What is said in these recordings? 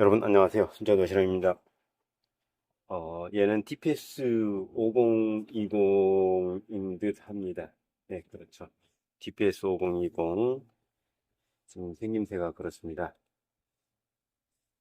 여러분 안녕하세요. 순자도시락입니다. 어, 얘는 TPS 5020인 듯 합니다. 네, 그렇죠. TPS 5020. 지금 생김새가 그렇습니다.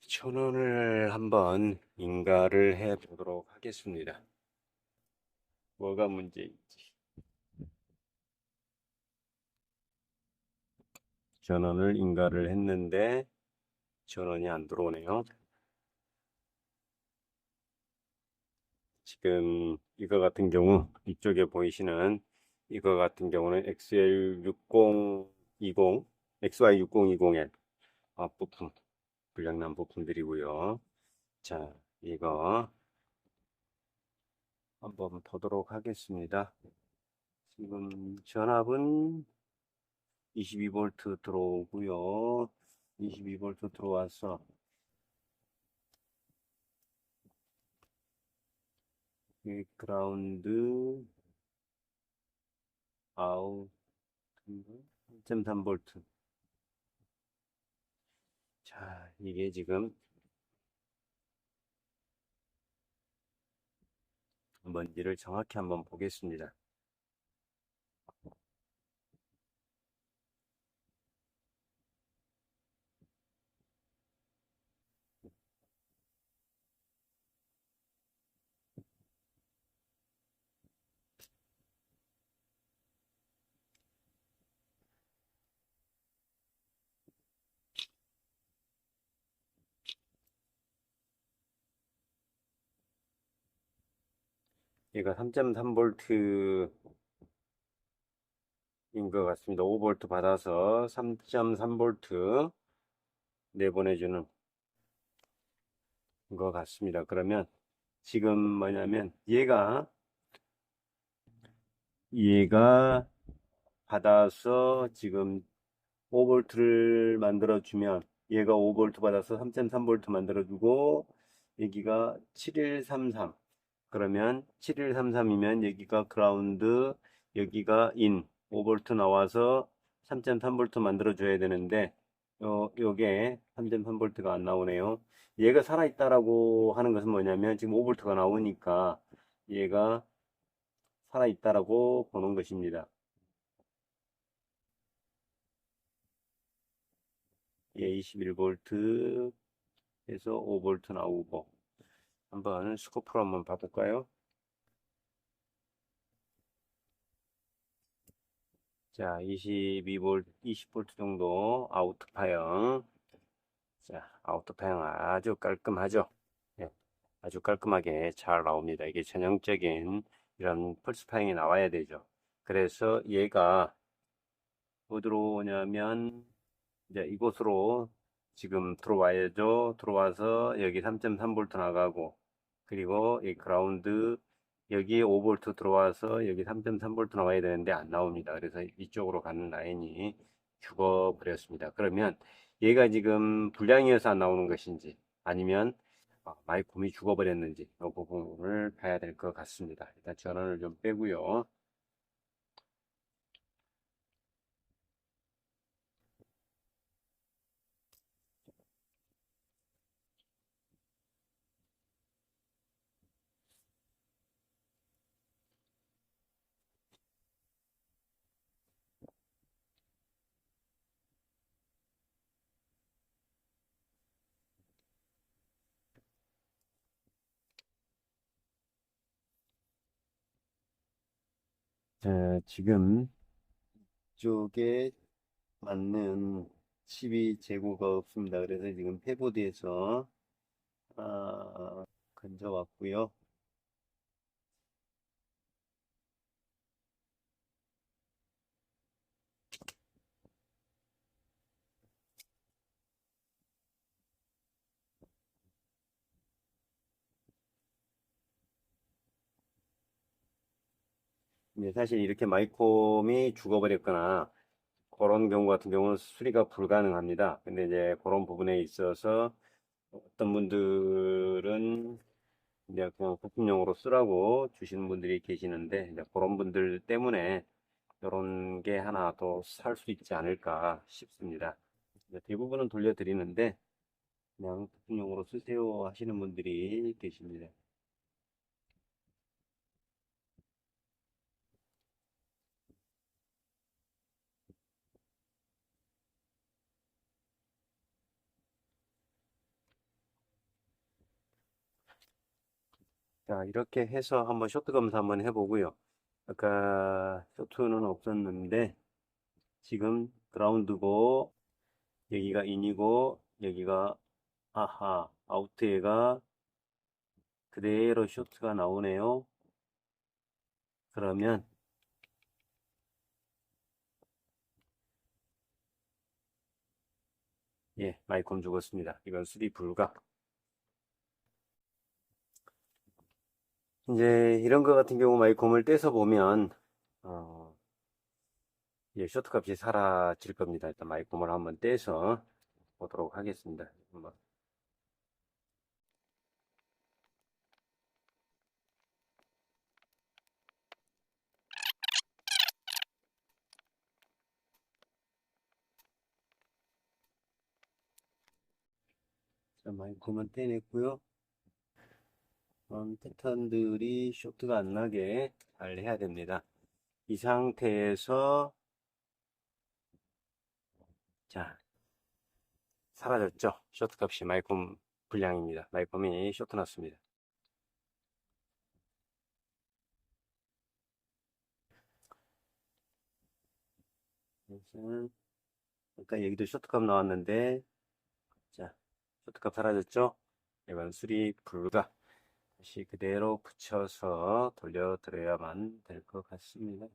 천원을 한번 인가를 해 보도록 하겠습니다. 뭐가 문제인지. 전원을 인가를 했는데 전원이 안 들어오네요. 지금 이거 같은 경우 이쪽에 보이시는 이거 같은 경우는 XL6020 XY6020L 앞부품 불량난 부품들이고요. 자, 이거 한번 보도록 하겠습니다. 지금 전압은 22V 들어오고요. 22V 들어와서 이 그라운드 아웃 3.3V 자 이게 지금 뭔지를 정확히 한번 보겠습니다 얘가 3.3V 인것 같습니다. 5V 받아서 3.3V 내보내주는 것 같습니다. 그러면 지금 뭐냐면 얘가 얘가 받아서 지금 5V를 만들어주면 얘가 5V 받아서 3.3V 만들어주고 여기가 7133 그러면 7133이면 여기가 그라운드 여기가 인. 5V 나와서 3.3V 만들어줘야 되는데 요, 요게 3.3V가 안 나오네요. 얘가 살아있다라고 하는 것은 뭐냐면 지금 5V가 나오니까 얘가 살아있다라고 보는 것입니다. 예, 21V 해서 5V 나오고 한번 스코프로 한번 봐볼까요? 자, 22V, 20V 정도 아우트 파형. 자, 아우트 파형 아주 깔끔하죠? 네, 아주 깔끔하게 잘 나옵니다. 이게 전형적인 이런 펄스 파형이 나와야 되죠. 그래서 얘가 어디로 오냐면 이제 이곳으로 지금 들어와야죠. 들어와서 여기 3.3V 나가고 그리고 이 그라운드 여기 5V 들어와서 여기 3.3V 나와야 되는데 안 나옵니다. 그래서 이쪽으로 가는 라인이 죽어버렸습니다. 그러면 얘가 지금 불량이어서 안 나오는 것인지 아니면 마이콤이 죽어버렸는지 이 부분을 봐야 될 것 같습니다. 일단 전원을 좀 빼고요. 자, 지금 이쪽에 맞는 칩이 재고가 없습니다. 그래서 지금 페보드에서 아, 건져 왔고요. 네, 사실 이렇게 마이콤이 죽어버렸거나 그런 경우 같은 경우는 수리가 불가능합니다. 근데 이제 그런 부분에 있어서 어떤 분들은 이제 그냥 부품용으로 쓰라고 주시는 분들이 계시는데 이제 그런 분들 때문에 이런 게 하나 더 살 수 있지 않을까 싶습니다. 대부분은 돌려드리는데 그냥 특훈용으로 쓰세요 하시는 분들이 계십니다. 자, 이렇게 해서 한번 쇼트 검사 한번 해보고요. 아까 쇼트는 없었는데, 지금 그라운드고, 여기가 인이고, 여기가, 아하, 아우트에가 그대로 쇼트가 나오네요. 그러면, 예, 마이콤 죽었습니다. 이건 수리 불가. 이제 이런 거 같은 경우 마이콤을 떼서 보면, 어, 예, 쇼트 값이 사라질 겁니다. 일단 마이콤을 한번 떼서 보도록 하겠습니다. 한번. 자, 마이콤은 떼냈고요. 그런 패턴들이 쇼트가 안 나게 잘 해야 됩니다. 이 상태에서 자 사라졌죠. 쇼트 값이 마이콤 불량입니다. 마이콤이 쇼트 났습니다. 아까 여기도 쇼트 값 나왔는데 자 쇼트 값 사라졌죠. 이건 수리 불가. 다 시 그대로 붙여서 돌려드려야만 될 것 같습니다.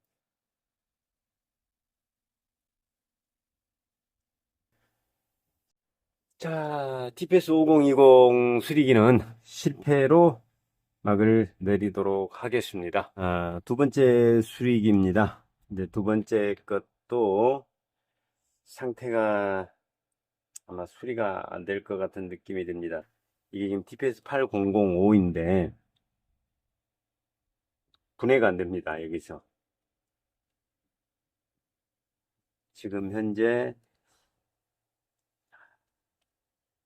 자, TPS 5020 수리기는 실패로 막을 내리도록 하겠습니다. 아, 두 번째 수리기입니다. 이제 두 번째 것도 상태가 아마 수리가 안 될 것 같은 느낌이 듭니다. 이게 지금 TPS 8005인데 분해가 안 됩니다. 여기서 지금 현재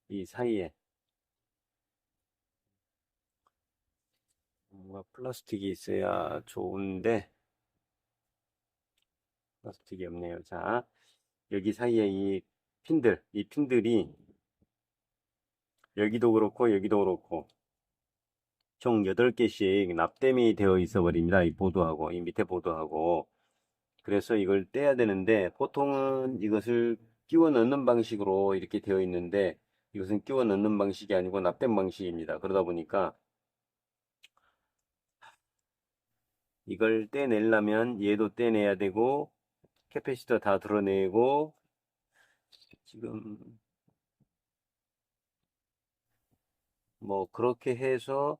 이 사이에 뭔가 플라스틱이 있어야 좋은데 플라스틱이 없네요. 자, 여기 사이에 이 핀들, 이 핀들이 여기도 그렇고 여기도 그렇고 총 8개씩 납땜이 되어 있어 버립니다. 이 보드하고 이 밑에 보드하고 그래서 이걸 떼야 되는데 보통은 이것을 끼워 넣는 방식으로 이렇게 되어 있는데 이것은 끼워 넣는 방식이 아니고 납땜 방식입니다. 그러다 보니까 이걸 떼내려면 얘도 떼내야 되고 캐패시터 다 드러내고 지금 뭐 그렇게 해서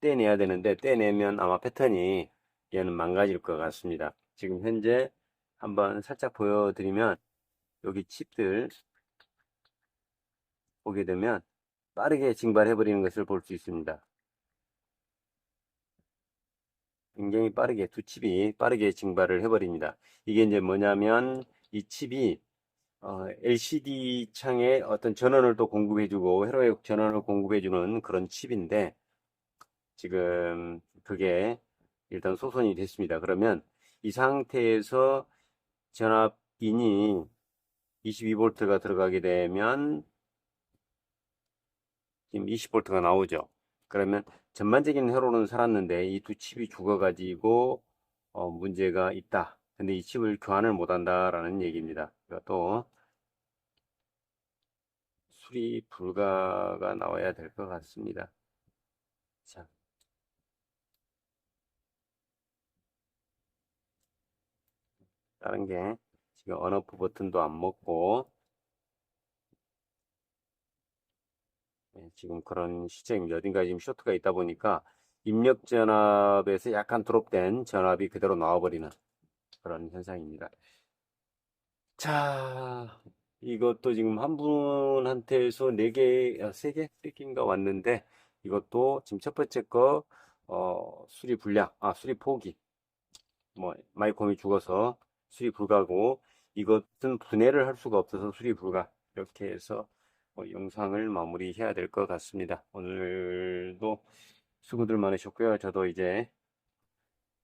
떼내야 되는데 떼내면 아마 패턴이 얘는 망가질 것 같습니다. 지금 현재 한번 살짝 보여드리면 여기 칩들 보게 되면 빠르게 증발해 버리는 것을 볼 수 있습니다. 굉장히 빠르게 두 칩이 빠르게 증발을 해 버립니다. 이게 이제 뭐냐면 이 칩이 어, LCD 창에 어떤 전원을 또 공급해주고 회로에 전원을 공급해주는 그런 칩인데 지금 그게 일단 소선이 됐습니다. 그러면 이 상태에서 전압인이 22V가 들어가게 되면 지금 20V가 나오죠. 그러면 전반적인 회로는 살았는데 이 두 칩이 죽어가지고 어, 문제가 있다. 근데 이 칩을 교환을 못한다라는 얘기입니다. 또 수리 불가가 나와야 될 것 같습니다. 자. 다른 게 지금 언오프 버튼도 안 먹고 네, 지금 그런 시점입니다. 어딘가 지금 쇼트가 있다 보니까 입력 전압에서 약간 드롭된 전압이 그대로 나와버리는 그런 현상입니다. 자, 이것도 지금 한 분한테서 4개, 3개? 3개인가 왔는데, 이것도 지금 첫 번째 거, 어, 수리 불량, 아, 수리 포기. 뭐, 마이콤이 죽어서 수리 불가고, 이것은 분해를 할 수가 없어서 수리 불가. 이렇게 해서, 어, 영상을 마무리해야 될 것 같습니다. 오늘도 수고들 많으셨고요. 저도 이제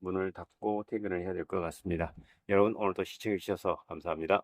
문을 닫고 퇴근을 해야 될 것 같습니다. 여러분 오늘도 시청해 주셔서 감사합니다.